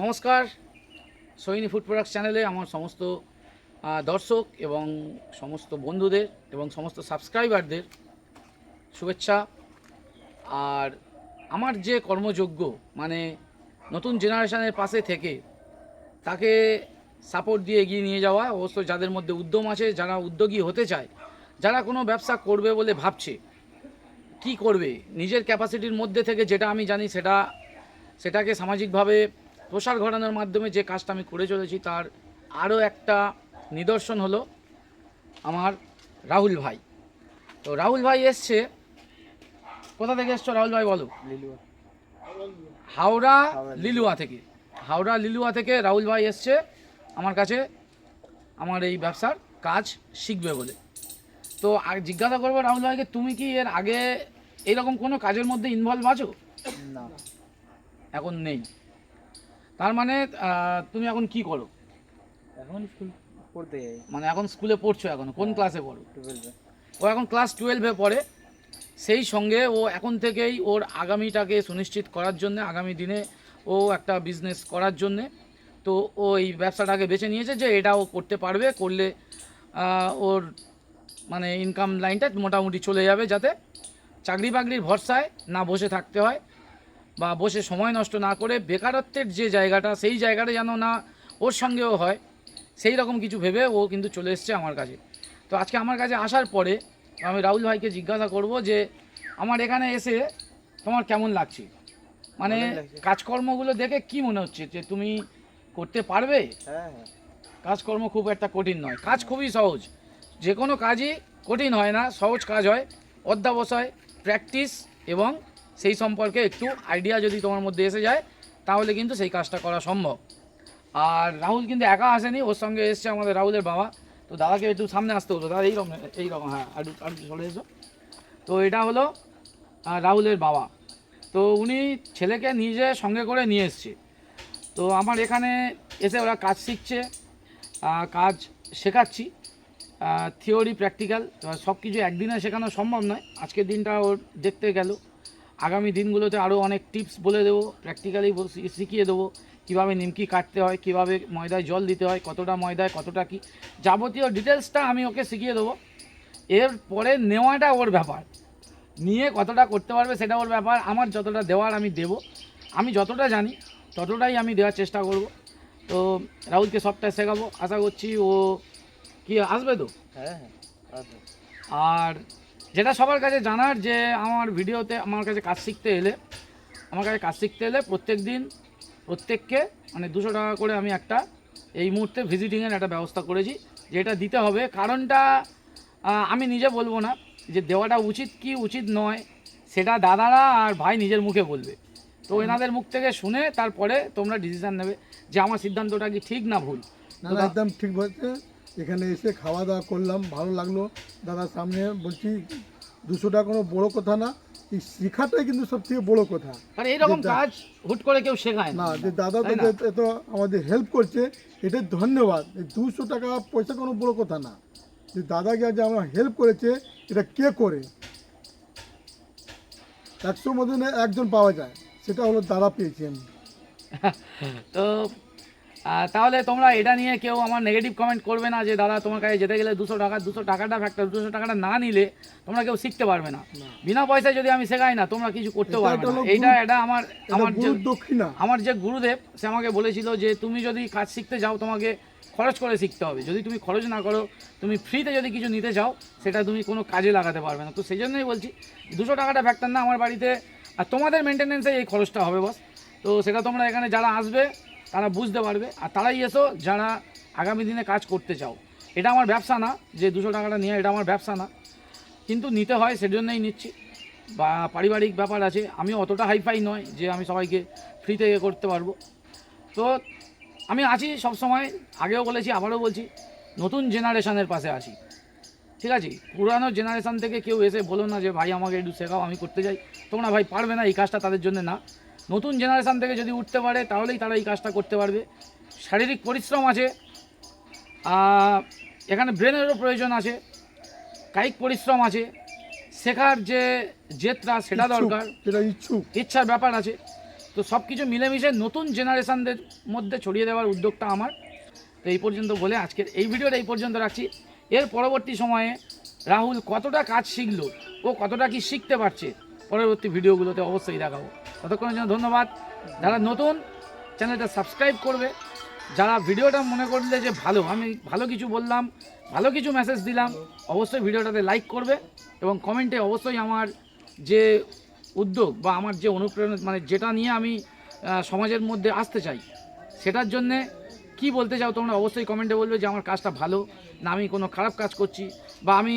নমস্কার Saini food products চ্যানেলে আমার সমস্ত দর্শক এবং সমস্ত বন্ধুদের এবং সমস্ত সাবস্ক্রাইবারদের শুভেচ্ছা। আর আমার যে কর্মযোগ্য মানে নতুন জেনারেশনের পাশে থেকে তাকে সাপোর্ট দিয়ে এগিয়ে নিয়ে যাওয়া, অবশ্য যাদের মধ্যে উদ্যম আছে, যারা উদ্যোগী হতে চায়, যারা কোনো ব্যবসা করবে বলে ভাবছে, কি করবে? নিজের ক্যাপাসিটির মধ্যে থেকে যেটা আমি জানি সেটা, সেটাকে সামাজিকভাবে প্রসার ঘটানোর মাধ্যমে যে কাজটা আমি করে চলেছি তার আরও একটা নিদর্শন হলো আমার রাহুল ভাই। তো রাহুল ভাই এসছে। কোথা থেকে এসছো রাহুল ভাই বলো? হাওড়া লিলুয়া। থেকে। হাওড়া লিলুয়া থেকে রাহুল ভাই এসছে। আমার কাছে আমার এই ব্যবসার কাজ শিখবে বলে। তো জিজ্ঞাসা করব রাহুল ভাইকে তুমি কি এর আগে এরকম কোনো কাজের মধ্যে ইনভলভ আছো? না। এখন নেই। তার মানে তুমি এখন কি করো? এখন স্কুল পড়তে যাই। মানে এখন স্কুলে পড়ছো এখন কোন ক্লাসে পড়ো? টুয়েলভে ও এখন ক্লাস টুয়েলভে পড়ে সেই সঙ্গে ও এখন থেকেই ওর আগামীটাকে সুনিশ্চিত করার জন্য আগামী দিনে ও একটা বিজনেস করার জন্যে তো ও এই ব্যবসাটাকে বেছে নিয়েছে যে এটা ও করতে পারবে করলে ওর মানে ইনকাম লাইনটা মোটামুটি চলে যাবে যাতে চাকরি বাকরির ভরসায় না বসে থাকতে হয়। বা বসে সময় নষ্ট না করে বেকারত্বের যে জায়গাটা সেই জায়গাটা যেন না ওর সঙ্গেও হয় সেই রকম কিছু ভেবে ও কিন্তু চলে এসছে আমার কাছে। তো আজকে আমার কাছে আসার পরে আমি রাহুল ভাইকে জিজ্ঞাসা করব যে আমার এখানে এসে তোমার কেমন লাগছে? মানে কাজকর্মগুলো দেখে কি মনে হচ্ছে যে তুমি করতে পারবে? হ্যাঁ হ্যাঁ। কাজকর্ম খুব একটা কঠিন নয়। কাজ খুবই সহজ। যে কোনো কাজই কঠিন হয় না সহজ কাজ হয়। অধ্যাবসায় প্র্যাকটিস এবং সেই সম্পর্কে একটু আইডিয়া যদি তোমার মধ্যে এসে যায়, তাহলে কিন্তু সেই কাজটা করা সম্ভব। আর রাহুল কিন্তু একা আসেনি, ওর সঙ্গে এসছে আমাদের রাহুলের বাবা। তো দাদাকে একটু সামনে আসতে হতো। দাদা, এইরকম এইরকম হ্যাঁ আর চলে এসো। তো এটা হলো রাহুলের বাবা। তো উনি ছেলেকে নিজে সঙ্গে করে নিয়ে এসছে। তো আমার এখানে এসে ওরা কাজ শিখছে কাজ শেখাচ্ছি থিওরি প্র্যাকটিক্যাল সব কিছু একদিনে শেখানো সম্ভব নয়। আজকের দিনটা ওর দেখতে গেল। আগামী দিনগুলোতে আরও অনেক টিপস বলে দেবো প্র্যাকটিক্যালি শিখিয়ে দেবো কীভাবে নিমকি কাটতে হয় কীভাবে ময়দায় জল দিতে হয় কতটা ময়দায় কতটা কি যাবতীয় ডিটেলসটা আমি ওকে শিখিয়ে দেবো। এরপরে নেওয়াটা ওর ব্যাপার। নিয়ে কতটা করতে পারবে সেটা ওর ব্যাপার আমার যতটা দেওয়ার আমি দেব। আমি যতটা জানি ততটাই আমি দেওয়ার চেষ্টা করব। তো রাহুলকে সবটা শেখাবো আশা করছি ও কি আসবে তো? হ্যাঁ হ্যাঁ আর যেটা সবার কাছে জানার যে আমার ভিডিওতে আমার কাছে কাজ শিখতে এলে আমার কাছে কাজ শিখতে এলে প্রত্যেক দিন প্রত্যেককে মানে দুশো টাকা করে আমি একটা এই মুহূর্তে ভিজিটিংয়ের একটা ব্যবস্থা করেছি যেটা দিতে হবে। কারণটা আমি নিজে বলব না যে দেওয়াটা উচিত কি উচিত নয় সেটা দাদারা আর ভাই নিজের মুখে বলবে। তো এনাদের মুখ থেকে শুনে তারপরে তোমরা ডিসিশান নেবে যে আমার সিদ্ধান্তটা কি ঠিক না ভুল। একদম ঠিক বলছে। এখানে এসে খাওয়া দাওয়া করলাম ভালো লাগল। দাদার সামনে বলছি দুশো টাকা কোনো বড় কথা না এই শেখাটাই কিন্তু সব থেকে বড় কথা। কারণ এইরকম কাজ হুট করে কেউ শেখায় না। যে দাদা তো এত আমাদের হেল্প করছে এটা ধন্যবাদ। এই দুশো টাকা পয়সা কোনো বড় কথা না। যে দাদাকে যে আমার হেল্প করেছে এটা কে করে? একশোর মধ্যে একজন পাওয়া যায় সেটা হলো দাদা পেয়েছি আমি। তো তাহলে তোমরা এটা নিয়ে কেউ আমার নেগেটিভ কমেন্ট করবে না যে দাদা তোমার কাছে যেতে গেলে দুশো টাকা দুশো টাকাটা ফ্যাক্টর দুশো টাকাটা না নিলে তোমরা কেউ শিখতে পারবে না। বিনা পয়সায় যদি আমি শেখাই না তোমরা কিছু করতে পারবে না। এইটা এটা আমার আমার যে আমার যে গুরুদেব সে আমাকে বলেছিল যে তুমি যদি কাজ শিখতে যাও তোমাকে খরচ করে শিখতে হবে। যদি তুমি খরচ না করো তুমি ফ্রিতে যদি কিছু নিতে চাও সেটা তুমি কোনো কাজে লাগাতে পারবে না। তো সেই জন্যই বলছি দুশো টাকাটা ফ্যাক্টর না আমার বাড়িতে আর তোমাদের মেনটেনেন্সে এই খরচটা হবে বস তো সেটা তোমরা এখানে যারা আসবে তারা বুঝতে পারবে আর তারাই এসো যারা আগামী দিনে কাজ করতে চাও। এটা আমার ব্যবসা না, যে দুশো টাকাটা নিয়ে এটা আমার ব্যবসা না। কিন্তু নিতে হয়, সেজন্যই নিচ্ছি। বা পারিবারিক ব্যাপার আছে আমি অতটা হাইফাই নয় যে আমি সবাইকে ফ্রিতে ইয়ে করতে পারব। তো আমি আছি সব সময় আগেও বলেছি, আবারও বলছি, নতুন জেনারেশনের পাশে আছি। ঠিক আছে? পুরানো জেনারেশন থেকে কেউ এসে বলো না যে, ভাই, আমাকে একটু শেখাও, আমি করতে যাই। তোমরা ভাই পারবে না, এই কাজটা তাদের জন্য না। নতুন জেনারেশান থেকে যদি উঠতে পারে তাহলেই তারা এই কাজটা করতে পারবে। শারীরিক পরিশ্রম আছে এখানে ব্রেনেরও প্রয়োজন আছে কায়িক পরিশ্রম আছে শেখার যে জেদটা সেটা দরকার। ইচ্ছার ব্যাপার আছে। তো সব কিছু মিলেমিশে নতুন জেনারেশানদের মধ্যে ছড়িয়ে দেওয়ার উদ্যোগটা আমার। তো এই পর্যন্ত বলে আজকের এই ভিডিওটা এই পর্যন্ত রাখছি। এর পরবর্তী সময়ে রাহুল কতটা কাজ শিখলো ও কতটা কি শিখতে পারছে পরবর্তী ভিডিওগুলোতে অবশ্যই দেখাবো। ততক্ষণের জন্য ধন্যবাদ। যারা নতুন, চ্যানেলটা সাবস্ক্রাইব করবে। যারা ভিডিওটা মনে করলে যে ভালো, আমি ভালো কিছু বললাম, ভালো কিছু মেসেজ দিলাম, অবশ্যই ভিডিওটাতে লাইক করবে এবং কমেন্টে অবশ্যই আমার যে উদ্যোগ বা আমার যে অনুপ্রেরণা মানে যেটা নিয়ে আমি সমাজের মধ্যে আসতে চাই, সেটার জন্যে কি বলতে চাও তোমরা অবশ্যই কমেন্টে বলবে যে আমার কাজটা ভালো, না আমি কোনো খারাপ কাজ করছি বা আমি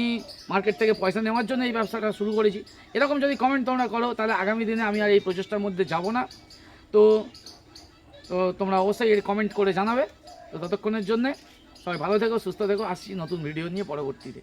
মার্কেট থেকে পয়সা নেওয়ার জন্য এই ব্যবসাটা শুরু করেছি। এরকম যদি কমেন্ট তোমরা করো, তাহলে আগামী দিনে আমি আর এই প্রচেষ্টার মধ্যে যাব না। তো তো তোমরা অবশ্যই এর কমেন্ট করে জানাবে। তো ততক্ষণের জন্যে সবাই ভালো থেকো, সুস্থ থেকো। আসছি নতুন ভিডিও নিয়ে পরবর্তীতে।